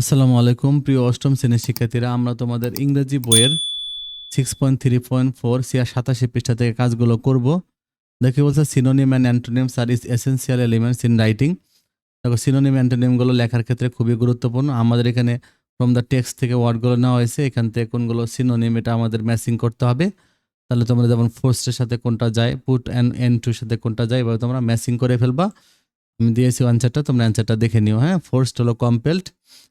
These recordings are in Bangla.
আসসালামু আলাইকুম, প্রিয় অষ্টম শ্রেণির শিক্ষার্থীরা। আমরা তোমাদের ইংরেজি বইয়ের six point three point four সিয়া সাতাশি পৃষ্ঠা থেকে কাজগুলো করব। দেখে বলছে synonym and antonyms R is essential elements in writing দেখো সিনোনিম অ্যান্টোনিমগুলো লেখার ক্ষেত্রে খুবই গুরুত্বপূর্ণ। আমাদের এখানে ফ্রম দ্য টেক্সট থেকে ওয়ার্ডগুলো নেওয়া হয়েছে। এখান থেকে কোনগুলো সিনোনিম এটা আমাদের ম্যাচিং করতে হবে। তাহলে তোমরা যেমন ফোর্স্টের সাথে কোনটা যায় পুট অ্যান্ড এন টুর সাথে কোনটা যায়, এভাবে তোমরা ম্যাচিং করে ফেলবা। আমি দিয়েছি অ্যান্সারটা তোমরা অ্যান্সারটা দেখে নিও হ্যাঁ? ফোর্সড হলো কম্পেলড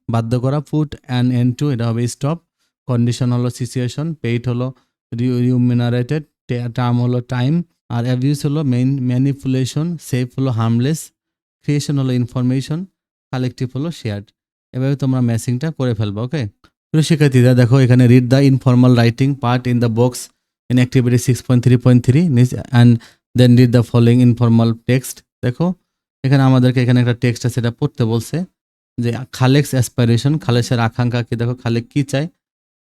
বাধ্য করা পুট অ্যান্ড এন টু এটা হবে স্টপ কন্ডিশন হলো সিচুয়েশন পেইড হলো রিউমিনারেটেড টার্ম হলো টাইম আর অ্যাবিউস হলো মেইন ম্যানিপুলেশন সেফ হলো হার্মলেস ক্রিয়েশন হলো ইনফরমেশন কালেকটিভ হলো শেয়ার্ড এভাবে তোমরা ম্যাচিংটা করে ফেলবে ওকে প্রিয় শিক্ষার্থীরা, দেখো, এখানে read the informal writing part in the box in activity six point three point three and then read the following informal text দেখো এখানে আমাদেরকে এখানে একটা টেক্সট আছে সেটা পড়তে বলছে যে, খালেকস অ্যাসপাইরেশন খালেকের আকাঙ্ক্ষা কি? দেখো, খালেক কি চায়?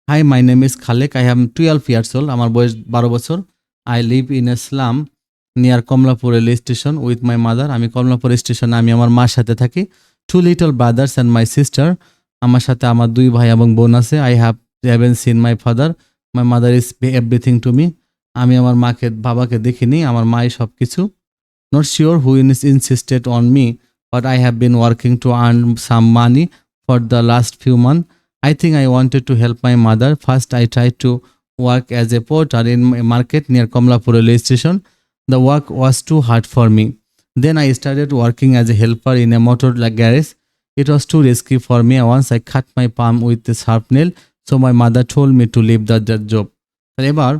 Hi my name is Khalek I have twelve years old আমার বয়স বারো বছর। I live in a slum near Kamalapur rail station with my mother আমি কমলাপুর স্টেশনে আমি আমার মার সাথে থাকি। Two little brothers and my sister আমার সাথে আমার দুই ভাই এবং বোন আছে। I have haven seen my father my mother is everything to me আমি আমার মাকে, বাবাকে দেখিনি, আমার মাই সব কিছু not sure who insisted on me but I have been working to earn some money for the last few months. I think I wanted to help my mother. First, I tried to work as a porter in a market near Komlapur railway station. The work was too hard for me. Then I started working as a helper in a motor garage. It was too risky for me. Once I cut my palm with a sharp nail, so my mother told me to leave the, that job. এবার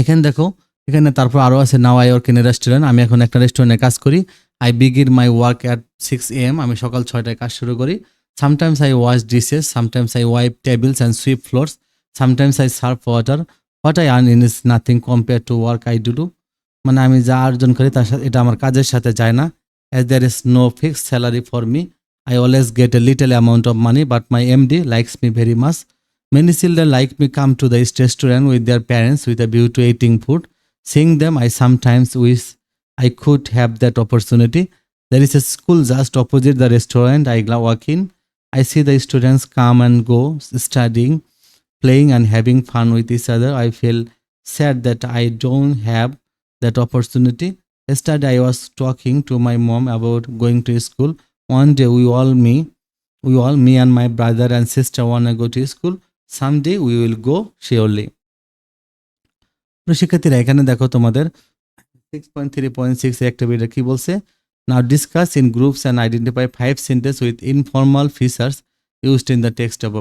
এখানে দেখো এখানে তারপর আরও আছে now I work in restaurant আমি এখন একটা রেস্টুরেন্টে কাজ করি। I begin my work at six am আমি সকাল ছয়টায় কাজ শুরু করি। Sometimes I wash dishes sometimes I wipe tables and sweep floors sometimes I serve water what I earn in is nothing compare to work I do do মানে আমি যা অর্জন করি তার সাথে, এটা আমার কাজের সাথে যায় না। As there is no fixed salary for me I always get a little amount of money but my M D likes me very much many children like me come to the restaurant with their parents with a view to eating food Seeing them, I sometimes wish I could have that opportunity. There is a school just opposite the restaurant I walk in. I see the students come and go, studying, playing, and having fun with each other. I feel sad that I don't have that opportunity. Yesterday, I was talking to my mom about going to school. One day, we all me, we all me and my brother and sister wanna go to school. Someday, we will go surely. তো শিক্ষার্থীরা, এখানে দেখো তোমাদের six point three point six activity কী বলছে? Now discuss in groups and identify five sentence with informal features used in the text of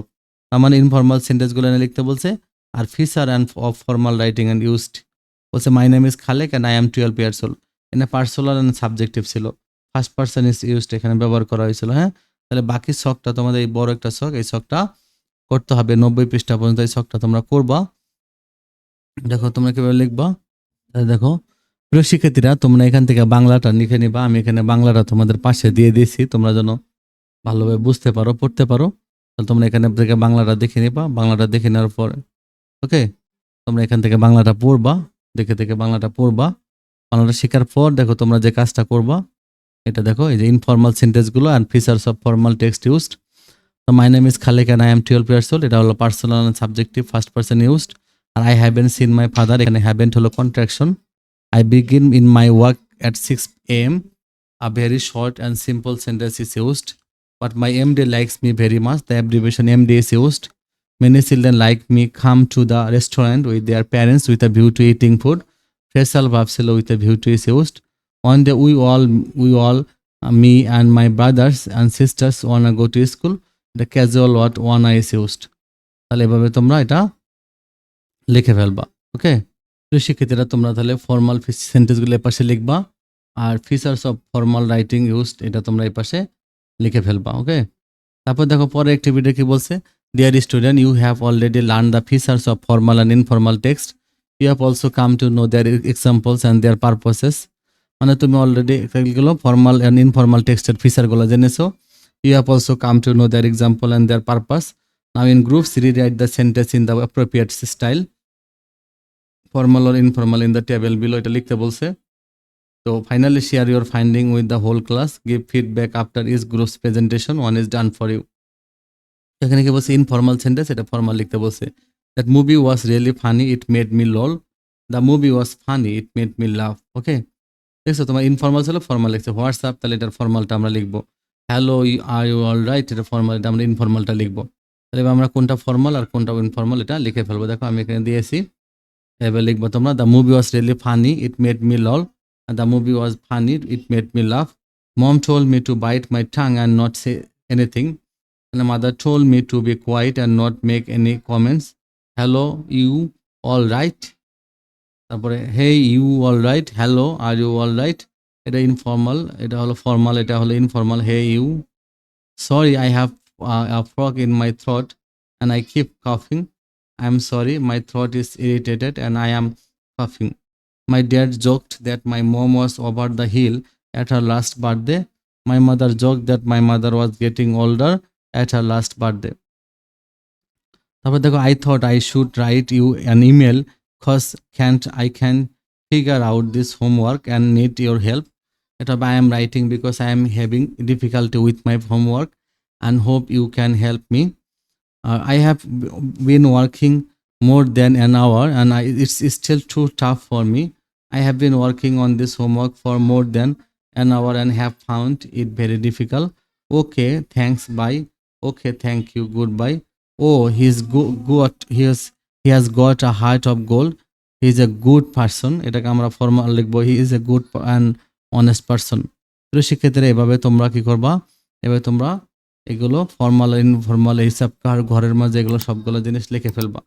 তার মানে ইনফর্মাল সেন্টেন্সগুলো এনে লিখতে বলছে, আর feature and of formal writing and used বলছে my name is Khalek and I am twelve years old এখানে পার্সোনাল অ্যান্ড সাবজেক্টিভ ছিল। ফার্স্ট পার্সন ইজ ইউজড এখানে ব্যবহার করা হয়েছিল হ্যাঁ? তাহলে বাকি শখটা তোমাদের, এই বড় একটা শখ, এই শখটা করতে হবে। নব্বই পৃষ্ঠা পর্যন্ত এই শখটা তোমরা করবা। দেখো, তোমরা কীভাবে লিখবা? দেখো, প্রিয় শিক্ষার্থীরা, তোমরা এখান থেকে বাংলাটা লিখে নিবা। আমি এখানে বাংলাটা তোমাদের পাশে দিয়ে দিয়েছি। তোমরা যেন ভালোভাবে বুঝতে পারো, পড়তে পারো। তাহলে তোমরা এখানে থেকে বাংলাটা দেখে নিবা। বাংলাটা দেখে নেওয়ার পর, ওকে? তোমরা এখান থেকে বাংলাটা পড়বা। দেখে দেখে বাংলাটা পড়বা। বাংলাটা শেখার পর, দেখো, তোমরা যে কাজটা করবা, এটা দেখো, এই যে informal সেন্টেন্সগুলো and features of formal text used my name is Khalek and I am twelve years old এটা হলো personal subjective first person used R I haven seen my father এখানে হ্যাভেন্ট হলো contraction I begin in my work at six am a very short and simple sentence is used but my M D likes me very much the abbreviation M D is used many children like me come to the restaurant with their parents with a view to eating food phrasal ভাবছিল with a view to is used one day we all we all me and my brothers and sisters one a go to school the casual what one I is used তাহলে এভাবে তোমরা এটা লিখে ফেলবা ওকে প্রিয় শিক্ষার্থীরা, তোমরা তাহলে ফর্মাল সেন্টেন্সগুলো এ পাশে লিখবা আর features of formal writing used এটা তোমরা এই পাশে লিখে ফেলবা ওকে তারপর দেখো পরে অ্যাক্টিভিটি কি বলছে? Dear student you have already learn the features of formal and informal text you have also come to know their examples and their purposes মানে তুমি অলরেডি এগুলো ফর্মাল অ্যান্ড ইনফর্মাল টেক্সটের ফিচারগুলো জেনেছো। You have also come to know their example and their purpose now in groups rewrite the sentence in the appropriate style formal or informal in the table below এটা লিখতে বলছে। তো finally share your finding with the whole class give feedback after is group's presentation one is done for you এখানে কি বলছে? ইনফর্মাল সেন্টেন্স এটা ফর্মাল লিখতে বলছে। That movie was really funny it made me lol the movie was funny it made me laugh okay দেখছ? তোমার ইনফর্মাল ছিল ফর্মাল লিখছে। হোয়াটসঅ্যাপ তাহলে এটার ফর্মালটা আমরা লিখব। Hello are you all right এটা ফর্মাল এটা আমরা ইনফর্মালটা লিখব। তাহলে আমরা কোনটা ফর্মাল আর কোনটা ইনফর্মাল এটা লিখে ফেলব। দেখো, আমি এখানে দিয়েছি। এবার লিখব তোমরা the movie was really funny it made me lol the movie was funny it made me laugh mom told me to bite my tongue and not say anything and the mother told me to be quiet and not make any comments. Hello, you all right? তারপরে hey you all right hello are you all right এটা ইনফর্মাল এটা হলো ফর্মাল এটা হলো informal hey you sorry I have a frock in my throat and I keep কাফিং I am sorry my through is irritated and I M কাফিং my dad জোকড that my mom was over the hill at her last birthday my mother joke that my mother was getting older at her last birthday. তারপর দেখো I thought I should write you an email cause can't I can figure out this homework and need your help এটা I am writing because I am having difficulty with my homework and hope you can help me I have been working more than an hour and I, it's, it's still too tough for me. I have been working on this homework for more than an hour and have found it very difficult. Okay, thanks, bye. Okay, thank you, goodbye. Oh, he's go-. He has he has got a heart of gold. He's a good person. এটাকে আমরা ফর্মাল লিখব he is a good and honest person তো সেক্ষেত্রে এভাবে তোমরা কি করবা এভাবে তোমরা এগুলো ফর্মাল ইনফর্মাল হিসাব কার ঘরের মাঝে এগুলো সবগুলো জিনিস লিখে ফেলবা।